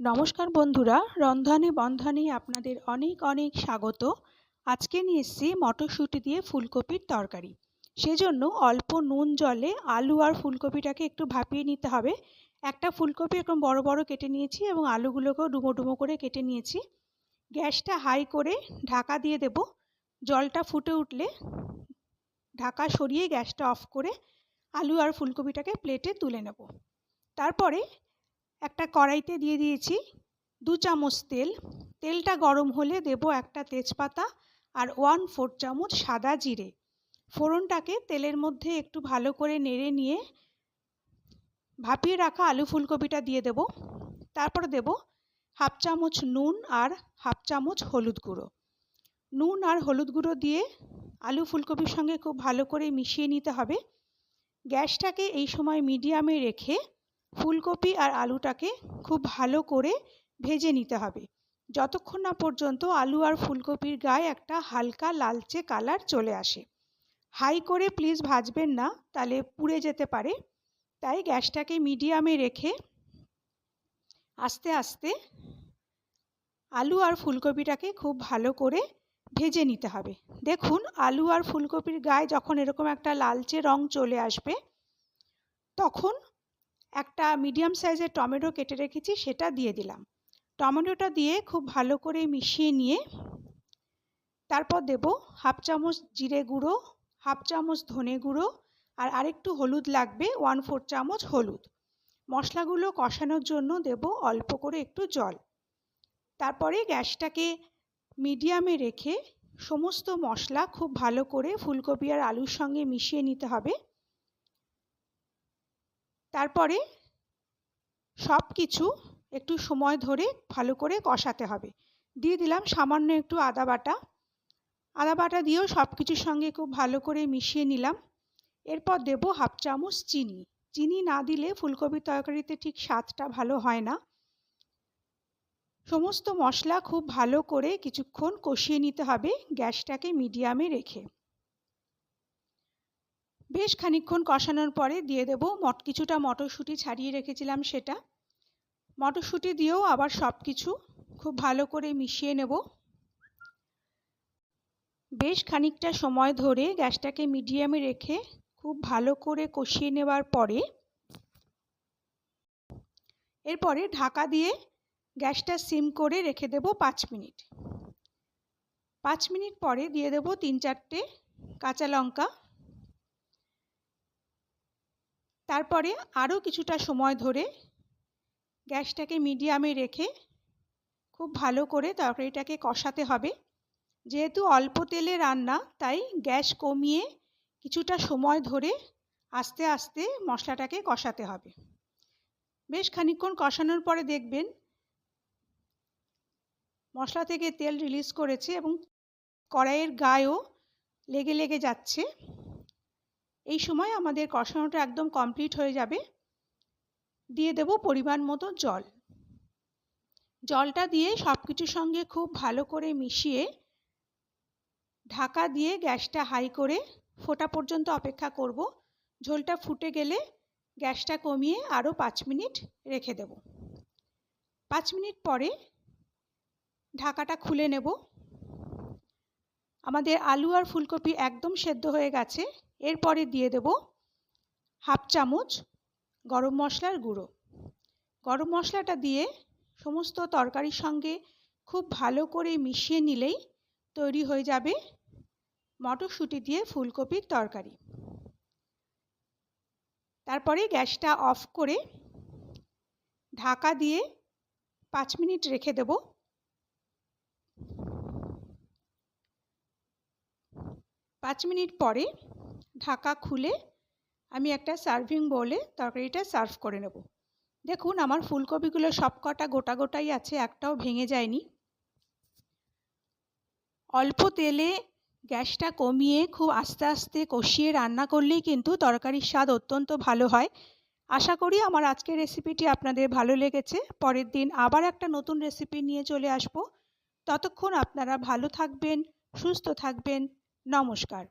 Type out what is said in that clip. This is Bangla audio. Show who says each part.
Speaker 1: নমস্কার বন্ধুরা, রন্ধনে বন্ধনে আপনাদের অনেক অনেক স্বাগত। আজকে নিয়ে এসেছি মটরশুঁটি দিয়ে ফুলকপির তরকারি। সেজন্য অল্প নুন জলে আলু আর ফুলকপিটাকে একটু ভাপিয়ে নিতে হবে। একটা ফুলকপি এরকম বড় বড় কেটে নিয়েছি এবং আলুগুলোকেও ডুমো ডুমো করে কেটে নিয়েছি। গ্যাসটা হাই করে ঢাকা দিয়ে দেব। জলটা ফুটে উঠলে ঢাকা সরিয়ে গ্যাসটা অফ করে আলু আর ফুলকপিটাকে প্লেটে তুলে নেব। তারপরে একটা কড়াইতে দিয়ে দিয়েছি দু চামচ তেল। তেলটা গরম হলে দেব একটা তেজপাতা আর ওয়ান ফোর চামচ সাদা জিরে। ফোড়নটাকে তেলের মধ্যে একটু ভালো করে নেড়ে নিয়ে ভাপিয়ে রাখা আলু ফুলকপিটা দিয়ে দেব। তারপর দেব হাফ চামচ নুন আর হাফ চামচ হলুদ গুঁড়ো। নুন আর হলুদ গুঁড়ো দিয়ে আলু ফুলকপির সঙ্গে খুব ভালো করে মিশিয়ে নিতে হবে। গ্যাসটাকে এই সময় মিডিয়ামে রেখে ফুলকপি আর আলুটাকে খুব ভালো করে ভেজে নিতে হবে। যতক্ষণ না পর্যন্ত আলু আর ফুলকপির গায়ে একটা হালকা লালচে কালার চলে আসে। হাই করে প্লিজ ভাজবেন না, তাহলে পুড়ে যেতে পারে। তাই গ্যাসটাকে মিডিয়ামে রেখে আস্তে আস্তে আলু আর ফুলকপিটাকে খুব ভালো করে ভেজে নিতে হবে। দেখুন, আলু আর ফুলকপির গায়ে যখন এরকম একটা লালচে রং চলে আসবে, তখন একটা মিডিয়াম সাইজের টমেটো কেটে রেখেছি, সেটা দিয়ে দিলাম। টমেটোটা দিয়ে খুব ভালো করে মিশিয়ে নিয়ে তারপর দেব হাফ চামচ জিরে গুঁড়ো, হাফ চামচ ধনে গুঁড়ো আর আরেকটু হলুদ লাগবে ওয়ান ফোর চামচ হলুদ। মশলাগুলো কষানোর জন্য দেব অল্প করে একটু জল। তারপরে গ্যাসটাকে মিডিয়ামে রেখে সমস্ত মশলা খুব ভালো করে ফুলকপি আর আলুর সঙ্গে মিশিয়ে নিতে হবে। তারপরে সব কিছু একটু সময় ধরে ভালো করে কষাতে হবে। দিয়ে দিলাম সামান্য একটু আদা বাটা। আদা বাটা দিয়েও সব কিছুর সঙ্গে খুব ভালো করে মিশিয়ে নিলাম। এরপর দেব হাফ চামচ চিনি। চিনি না দিলে ফুলকপির তরকারিতে ঠিক স্বাদটা ভালো হয় না। সমস্ত মশলা খুব ভালো করে কিছুক্ষণ কষিয়ে নিতে হবে। গ্যাসটাকে মিডিয়ামে রেখে। বেশ খানিকক্ষণ কষানোর পরে দিয়ে দেব মট, কিছুটা মটরশুঁটি ছাড়িয়ে রেখেছিলাম সেটা। মটরশুঁটি দিয়েও আবার সব কিছু খুব ভালো করে মিশিয়ে নেব। বেশ খানিকটা সময় ধরে গ্যাসটাকে মিডিয়ামে রেখে খুব ভালো করে কষিয়ে নেওয়ার পরে এরপরে ঢাকা দিয়ে গ্যাসটা সিম করে রেখে দেব পাঁচ মিনিট। পাঁচ মিনিট পরে দিয়ে দেব তিন চারটে কাঁচা লঙ্কা তারপরে আরও কিছুটা সময় ধরে গ্যাসটাকে মিডিয়ামে রেখে খুব ভালো করে তরকারিটাকে কষাতে হবে। যেহেতু অল্প তেলে রান্না, তাই গ্যাস কমিয়ে কিছুটা সময় ধরে আস্তে আস্তে মশলাটাকে কষাতে হবে। বেশ খানিকক্ষণ কষানোর পরে দেখবেন মশলা থেকে তেল রিলিজ করেছে এবং কড়াইয়ের গায়েও লেগে লেগে যাচ্ছে। এই সময় আমাদের কষানোটা একদম কমপ্লিট হয়ে যাবে। দিয়ে দেব পরিমাণ মতো জল। জলটা দিয়ে সব কিছুর সঙ্গে খুব ভালো করে মিশিয়ে ঢাকা দিয়ে গ্যাসটা হাই করে ফোটা পর্যন্ত অপেক্ষা করব। ঝোলটা ফুটে গেলে গ্যাসটা কমিয়ে আরও পাঁচ মিনিট রেখে দেব। পাঁচ মিনিট পরে ঢাকাটা খুলে নেব। আমাদের আলু আর ফুলকপি একদম সেদ্ধ হয়ে গেছে। এরপরে দিয়ে দেব হাফ চামচ গরম মশলার গুঁড়ো। গরম মশলাটা দিয়ে সমস্ত তরকারির সঙ্গে খুব ভালো করে মিশিয়ে নিলেই তৈরি হয়ে যাবে মটরশুঁটি দিয়ে ফুলকপির তরকারি। তারপরে গ্যাসটা অফ করে ঢাকা দিয়ে পাঁচ মিনিট রেখে দেব। পাঁচ মিনিট পরে ঢাকা খুলে আমি একটা সার্ভিং বলে তরকারিটা সার্ভ করে নেব। দেখুন, আমার ফুলকপিগুলো সব কটা গোটা গোটাই আছে, একটাও ভেঙে যায়নি। অল্প তেলে গ্যাসটা কমিয়ে খুব আস্তে আস্তে কষিয়ে রান্না করলেই কিন্তু তরকারির স্বাদ অত্যন্ত ভালো হয়। আশা করি আমার আজকের রেসিপিটি আপনাদের ভালো লেগেছে। পরের দিন আবার একটা নতুন রেসিপি নিয়ে চলে আসব। ততক্ষণ আপনারা ভালো থাকবেন, সুস্থ থাকবেন। নমস্কার।